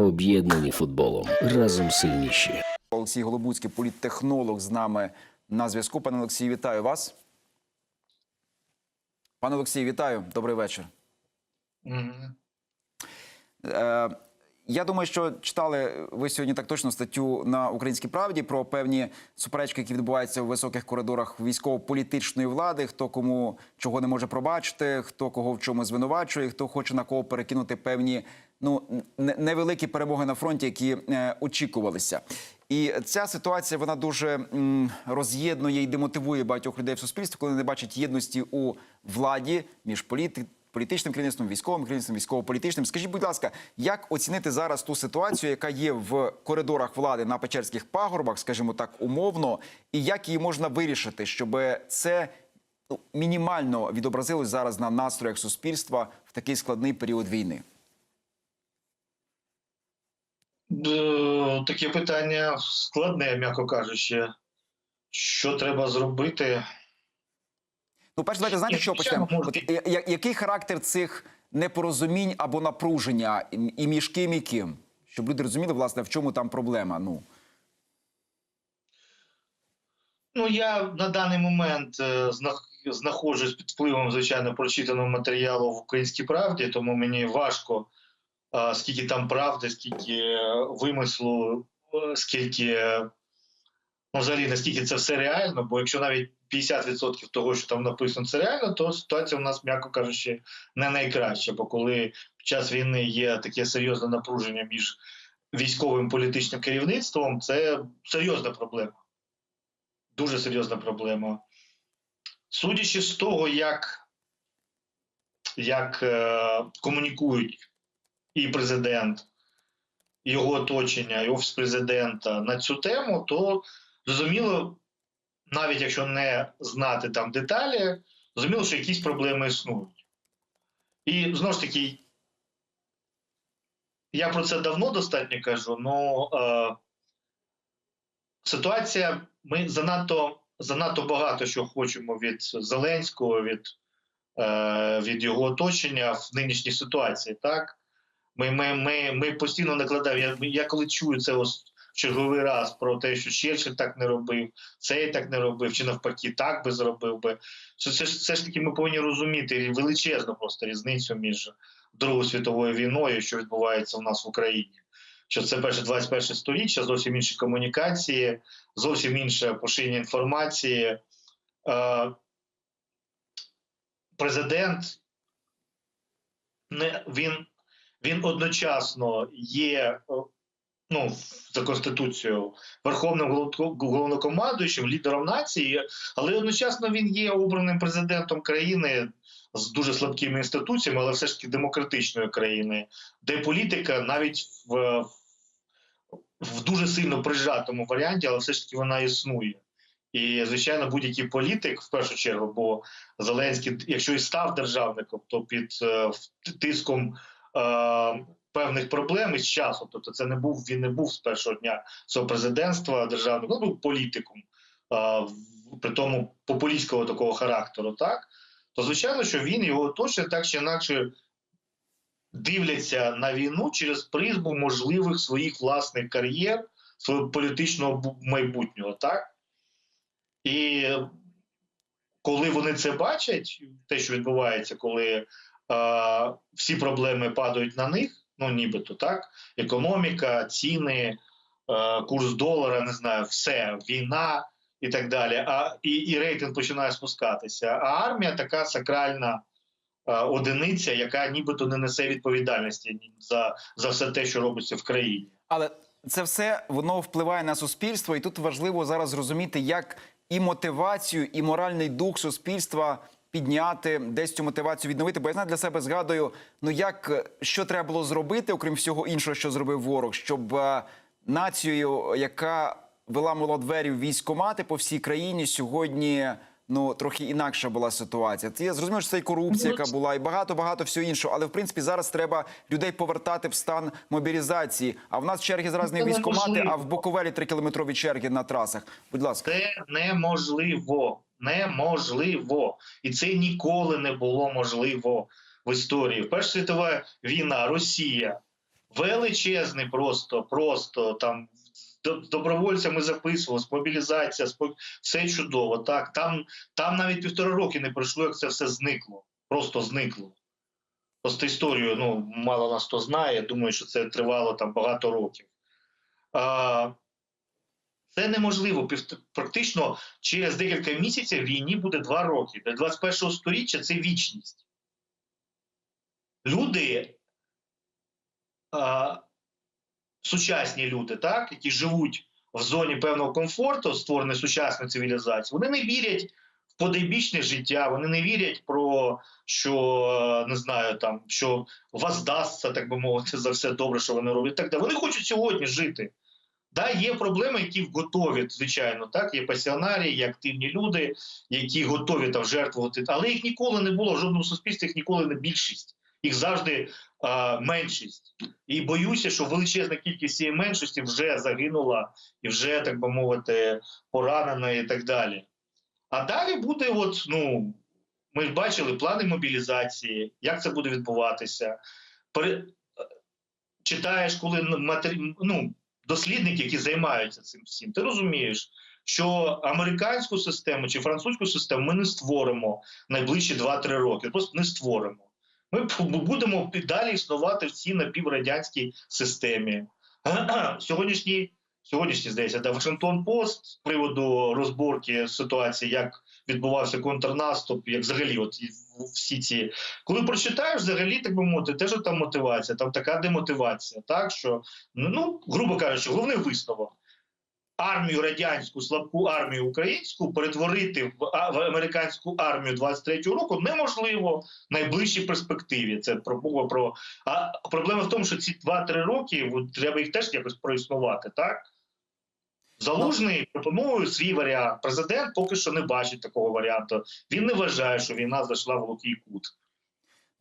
Об'єднані футболом разом сильніші. Олексій Голобуцький, політтехнолог з нами на зв'язку. Пане Олексій, вітаю вас. Пане Олексій, вітаю. Добрий вечір. Мгм. Е, я думаю, що читали ви сьогодні так точно статтю на Українській правді про певні суперечки, які відбуваються у високих коридорах військово-політичної влади. Хто кому чого не може пробачити, хто кого в чому звинувачує, хто хоче на кого перекинути певні ну не- невеликі перемоги на фронті, які е, очікувалися. І ця ситуація вона дуже роз'єднує і демотивує багатьох людей в суспільстві, коли не бачать єдності у владі між політи політичним керівництвом, військовим керівництвом, військово-політичним. Скажіть, будь ласка, як оцінити зараз ту ситуацію, яка є в коридорах влади на Печерських пагорбах, скажімо так, умовно, і як її можна вирішити, щоб це ну, мінімально відобразилось зараз на настроях суспільства в такий складний період війни? Е, Таке питання складне, м'яко кажучи. Що треба зробити? Ну, перше, давайте знаєте, що почнемо. От, я- який характер цих непорозумінь або напруження, і- між ким і ким? Щоб люди розуміли, власне, в чому там проблема. Ну Ну, я на даний момент е, знаходжусь під впливом, звичайно, прочитаного матеріалу в українській правді, тому мені важко, е, скільки там правди, скільки е, вимислу, е, скільки е, ну, взагалі наскільки це все реально. Бо якщо навіть 50% того, що там написано, це реально, то ситуація у нас, м'яко кажучи, не найкраща. Бо коли під час війни є таке серйозне напруження між військовим політичним керівництвом, це серйозна проблема. Дуже серйозна проблема. Судячи з того, як, як е, комунікують і президент, його оточення, і офіс президента на цю тему, то зрозуміло, навіть якщо не знати там деталі, зрозуміло, що якісь проблеми існують. І знову ж таки, я про це давно достатньо кажу, але е, ситуація, ми занадто, занадто багато що хочемо від Зеленського, від, е, від його оточення в нинішній ситуації. Так? Ми, ми, ми, ми постійно накладаємо. Я, я коли чую це ось в черговий раз про те, що Черчилль так не робив, цей так не робив, чи навпаки, так би зробив би. Це, це, все ж таки ми повинні розуміти величезну просто різницю між Другою світовою війною, що відбувається у нас в Україні. Що це перше 21 сторіччя, зовсім інші комунікації, зовсім інше поширення інформації. Е, президент не, він, він одночасно є е, ну, за Конституцією Верховним голов- головнокомандуючим, лідером нації, але одночасно він є обраним президентом країни з дуже слабкими інституціями, але все ж таки демократичної країни, де політика навіть в, в дуже сильно прижатому варіанті, але все ж таки вона існує. І, звичайно, будь-який політик, в першу чергу, бо Зеленський, якщо і став державником, то під е, тиском певних проблем із часу, тобто це не був він не був з першого дня свого президентства державником, він був політиком, е, при тому популістського такого характеру, так то звичайно, що він його оточення так чи інакше дивляться на війну через призму можливих своїх власних кар'єр, свого політичного майбутнього, так? І коли вони це бачать, те, що відбувається, коли е, всі проблеми падають на них, ну нібито так, економіка, ціни, е, курс долара, не знаю, все, війна і так далі. А і, і рейтинг починає спускатися. А армія така сакральна е, одиниця, яка нібито не несе відповідальності за, за все те, що робиться в країні. Але це все воно впливає на суспільство, і тут важливо зараз зрозуміти, як і мотивацію, і моральний дух суспільства підняти, десь цю мотивацію відновити. Бо я знаю для себе згадую, ну як е, що треба було зробити, окрім всього іншого, що зробив ворог, щоб е, націю, яка вела мила двері в військомати по всій країні, сьогодні. Ну, трохи інакша була ситуація. Це я зрозумів, що це і корупція, Ну, яка була, і багато багато всього іншого. Але в принципі зараз треба людей повертати в стан мобілізації. А в нас черги зараз не в Це військкомати, неможливо. а в Буковелі трикілометрові черги на трасах. Будь ласка, Це неможливо. Неможливо. І це ніколи не було можливо в історії. Перша світова війна, Росія, величезний, просто, просто там добровольцями записувалось, мобілізація, все чудово. Так, там, там навіть півтора роки не пройшло, як це все зникло. Просто зникло. Просто історію, ну, мало нас хто знає. Думаю, що це тривало там багато років. А, це неможливо. Практично через декілька місяців війні буде два роки. Для 21 століття це вічність. Люди, сучасні люди, так, які живуть в зоні певного комфорту, створеної сучасною цивілізацією, вони не вірять в подайбічне життя, вони не вірять про що не знаю, там що воздасться, так би мовити, за все добре, що вони роблять. Так далі. Вони хочуть сьогодні жити. Да, є проблеми, які готові, звичайно, так є пасіонарії, є активні люди, які готові там жертвувати, але їх ніколи не було в жодному суспільстві, їх ніколи не більшість, їх завжди а, меншість. І боюся, що величезна кількість цієї меншості вже загинула і вже, так би мовити, поранена і так далі. А далі буде, от, ну, ми бачили плани мобілізації, як це буде відбуватися. Пере... Читаєш, коли матері... ну, дослідники, які займаються цим всім, ти розумієш, що американську систему чи французьку систему ми не створимо найближчі 2-3 роки. Просто не створимо. Ми будемо далі існувати в цій напіврадянській системі. Сьогоднішній, сьогоднішній здається, де Вашингтон Пост з приводу розборки ситуації, як відбувався контрнаступ, як взагалі, от всі ці, коли прочитаєш, взагалі так би мовити, теж там мотивація, там така демотивація, так що ну грубо кажучи, головний висновок. Армію радянську слабку армію українську перетворити в, американську армію 23-го року неможливо в найближчій перспективі. Це про про а проблема в тому, що ці 2-3 роки треба їх теж якось проіснувати, так? Залужний пропонує свій варіант. Президент поки що не бачить такого варіанту. Він не вважає, що війна зайшла в глухий кут.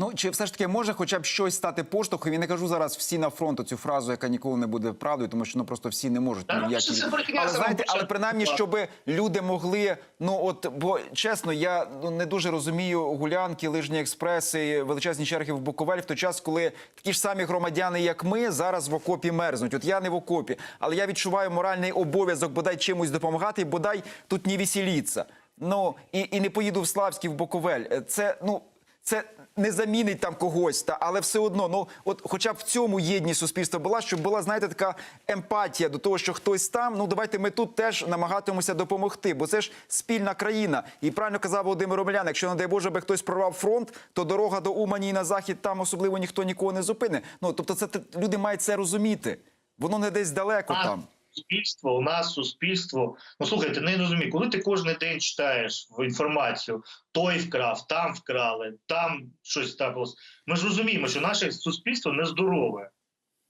Ну чи все ж таки може хоча б щось стати поштовхом? Я не кажу зараз всі на фронту цю фразу, яка ніколи не буде правдою, тому що ну просто всі не можуть Та, ну, брехня але знаєте, але принаймні, щоб люди могли. Ну от бо чесно, я ну не дуже розумію гулянки, лижні експреси, величезні черги в Буковель в той час, коли такі ж самі громадяни, як ми, зараз в окопі мерзнуть. От я не в окопі, але я відчуваю моральний обов'язок бодай чимось допомагати, і бодай тут не веселіться. Ну і, і не поїду в Славський в Буковель. Це ну. Це не замінить там когось, та але все одно, ну от, хоча б в цьому єдність суспільства була, щоб була, знаєте, така емпатія до того, що хтось там. Ну давайте ми тут теж намагатимемося допомогти, бо це ж спільна країна. І правильно казав Володимир Омелян, якщо не дай Боже, би хтось прорвав фронт, то дорога до Умані і на захід там особливо ніхто нікого не зупине. Ну тобто, це люди мають це розуміти. Воно не десь далеко А, там. Суспільство, у нас суспільство. Ну слухайте, не розумію, коли ти кожен день читаєш інформацію, той вкрав, там вкрали, там щось трапилось. Ми ж розуміємо, що наше суспільство нездорове.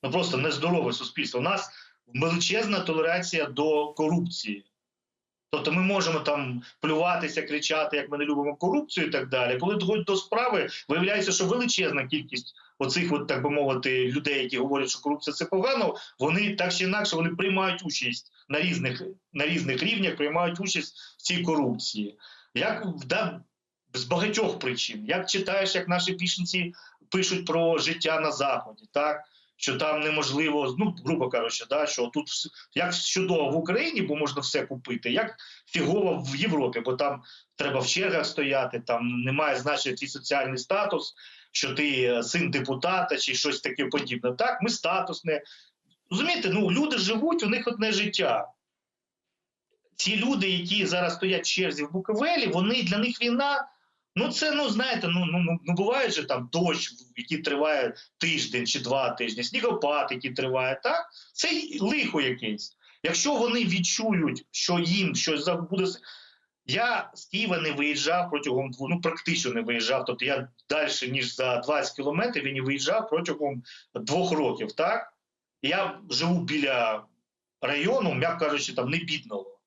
Ну просто нездорове суспільство. У нас величезна толерація до корупції. Тобто ми можемо там плюватися, кричати, як ми не любимо корупцію і так далі. Коли доходить до справи, виявляється, що величезна кількість оцих, от, так би мовити, людей, які говорять, що корупція це погано, вони так чи інакше вони приймають участь на різних, на різних рівнях, приймають участь в цій корупції. Як да, з багатьох причин, як читаєш, як наші пішниці пишуть про життя на заході, так? Що там неможливо, ну грубо кажучи, да, що тут як чудово в Україні, бо можна все купити, як фігово в Європі, бо там треба в чергах стояти, там немає значення твій соціальний статус, що ти е, син депутата чи щось таке подібне. Так, ми статусне. Розумієте, ну люди живуть, у них одне життя. Ці люди, які зараз стоять в черзі в Буковелі, вони для них війна. Ну, це, ну знаєте, ну, ну, ну, ну буває же там дощ, який триває тиждень чи два тижні, снігопад, який триває, так? Це лихо якесь. Якщо вони відчують, що їм щось буде. Я з Києва не виїжджав протягом ну практично не виїжджав. Тобто я далі, ніж за 20 кілометрів, Він не виїжджав протягом двох років, так? Я живу біля району, м'яко кажучи, там не бідного.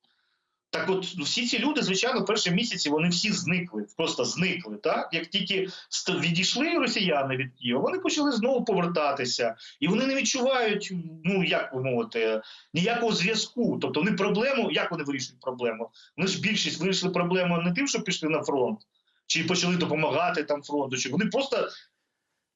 Так от ну, всі ці люди, звичайно, перші місяці вони всі зникли, просто зникли. Так? Як тільки відійшли росіяни від Києва, вони почали знову повертатися. І вони не відчувають, ну як би мовити, ніякого зв'язку. Тобто вони проблему, як вони вирішують проблему? Вони ж більшість вирішили проблему не тим, що пішли на фронт, чи почали допомагати там фронту, чи вони просто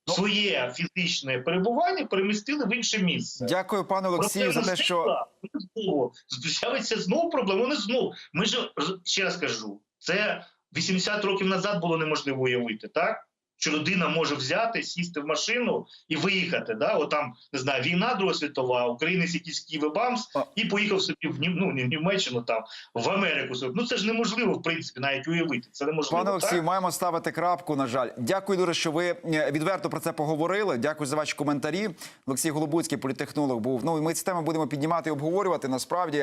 своє фізичне перебування перемістили в інше місце. Дякую, пане Олексію, за те, що знову з'явиться знову проблема. Вони знову. Ми ж ще раз кажу, це 80 років назад було неможливо уявити, так? Що людина може взяти, сісти в машину і виїхати. Да? От там не знаю, війна Друга світова, українець якийсь Києві Бамс і поїхав собі в Нім- ну, не в Німеччину, там в Америку. Ну це ж неможливо, в принципі, навіть уявити. Це неможливо. Пане Олексію, маємо ставити крапку. На жаль, дякую дуже, що ви е, відверто про це поговорили. Дякую за ваші коментарі. Олексій Голобуцький, політехнолог, був. Ну і ми ці теми будемо піднімати і обговорювати насправді.